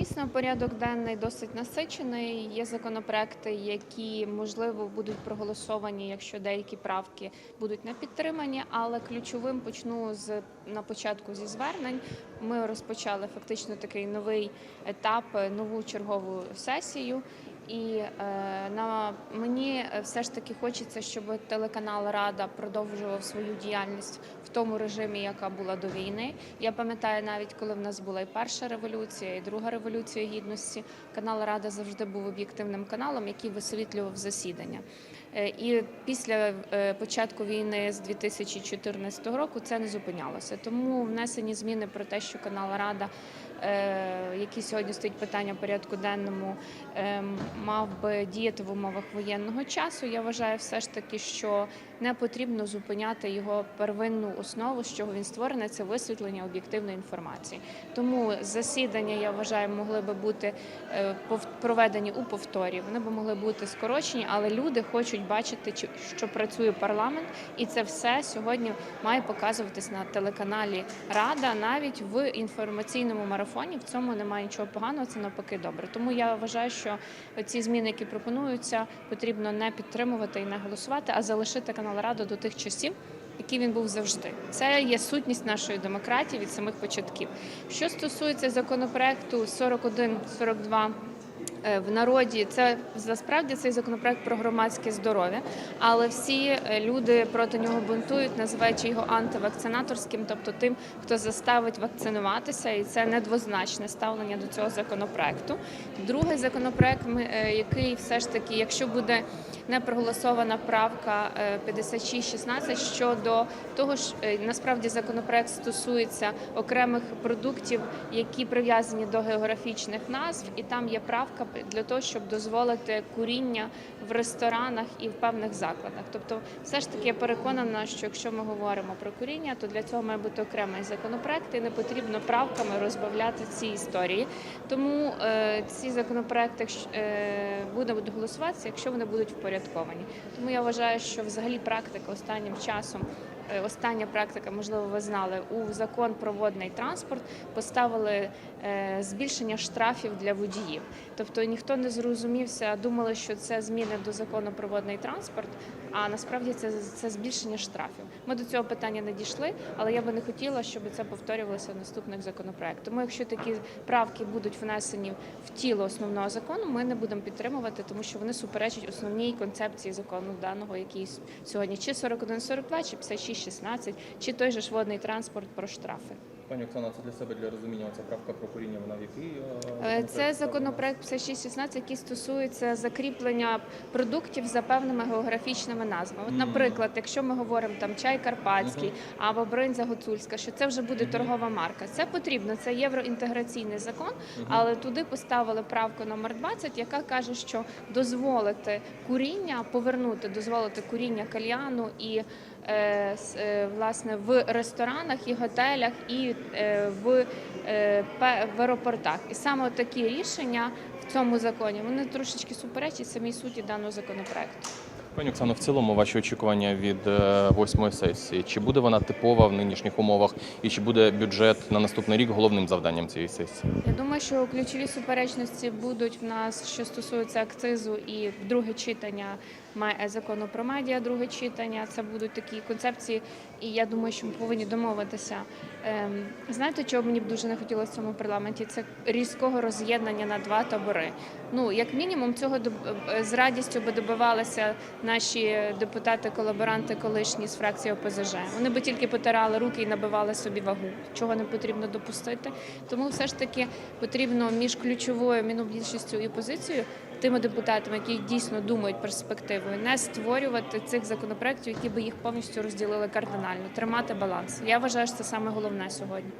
Дійсно, порядок денний досить насичений. Є законопроекти, які можливо будуть проголосовані, якщо деякі правки будуть не підтримані. Але ключовим почну з на початку зі звернень. Ми розпочали фактично такий новий етап, нову чергову сесію. І е, на мені все ж таки хочеться, щоб телеканал Рада продовжував свою діяльність в тому режимі, яка була до війни. Я пам'ятаю навіть, коли в нас була і перша революція, і друга революція гідності. Канал Рада завжди був об'єктивним каналом, який висвітлював засідання. Е, І після е, початку війни з 2014 року це не зупинялося. Тому внесені зміни про те, що канал Рада, е, який сьогодні стоїть питання в порядку денному, е, мав би діяти в умовах воєнного часу. Я вважаю, все ж таки, що не потрібно зупиняти його первинну основу, з чого він створений, це висвітлення об'єктивної інформації. Тому засідання, я вважаю, могли би бути е, проведені у повторі. Вони би могли бути скорочені, але люди хочуть бачити, чи- що працює парламент, і це все сьогодні має показуватись на телеканалі Рада, навіть в інформаційному марафоні. В цьому немає нічого поганого, це навпаки добре. Тому я вважаю, що ці зміни, які пропонуються, потрібно не підтримувати і не голосувати, а залишити канал Рада до тих часів. Який він був завжди, це є сутність нашої демократії від самих початків. Що стосується законопроекту 41-42 е, в народі, це насправді цей законопроект про громадське здоров'я, але всі е, люди проти нього бунтують, називаючи його антивакцинаторським, тобто тим, хто заставить вакцинуватися, і це недвозначне ставлення до цього законопроекту. Другий законопроект, е, який все ж таки, якщо буде не проголосована правка е, 5616 щодо того ж, е, насправді законопроект стосується окремих продуктів, які прив'язані до географічних назв, і там є правка для того, щоб дозволити куріння в ресторанах і в певних закладах. Тобто, все ж таки я переконана, що якщо ми говоримо про куріння, то для цього має бути окремий законопроект, і не потрібно правками розбавляти ці історії. Тому е, ці законопроекти е, будуть голосуватися, якщо вони будуть впорядковані. Тому я вважаю, що взагалі практика останнім часом. Е, Остання практика, можливо, ви знали, у закон про водний транспорт поставили е, збільшення штрафів для водіїв. Тобто ніхто не зрозумівся, думали, що це зміни до закону про водний транспорт, а насправді це, це збільшення штрафів. Ми до цього питання не дійшли, але я би не хотіла, щоб це повторювалося в наступних законопроектах. Тому якщо такі правки будуть внесені в тіло основного закону, ми не будемо підтримувати, тому що вони суперечать основній концепції закону даного, який сьогодні чи 4142, чи 5616, чи той же ж водний транспорт про штрафи. Пані Оксана, це для себе для розуміння. Ця правка про куріння вона в який е, Е, Це законопроект 5616, який стосується закріплення продуктів за певними географічними назвами. От, наприклад, якщо ми говоримо там чай карпатський або бринза гуцульська, що це вже буде торгова марка. Це потрібно, це євроінтеграційний закон, але туди поставили правку номер 20, яка каже, що дозволити куріння, повернути, дозволити куріння кальяну і е, е, власне в ресторанах і готелях, і е, в, е, в аеропортах. І саме такі рішення в цьому законі вони трошечки суперечать самій суті даного законопроекту. Пані Оксано, в цілому ваші очікування від е, восьмої сесії. Чи буде вона типова в нинішніх умовах, і чи буде бюджет на наступний рік головним завданням цієї сесії? Я думаю, що ключові суперечності будуть в нас, що стосується акцизу і друге читання має- закону про медіа, друге читання. Це будуть такі концепції, і я думаю, що ми повинні домовитися. Ем, знаєте, чого мені б дуже не хотілося в цьому парламенті? Це різкого роз'єднання на два табори. Ну, як мінімум, цього е, з радістю би добивалися наші депутати-колаборанти колишні з фракції ОПЗЖ. Вони би тільки потирали руки і набивали собі вагу, чого не потрібно допустити. Тому все ж таки потрібно між ключовою мінобільшістю і опозицією, тими депутатами, які дійсно думають перспективою, не створювати цих законопроєктів, які би їх повністю розділили кардинально, тримати баланс. Я вважаю, що це саме головне сьогодні.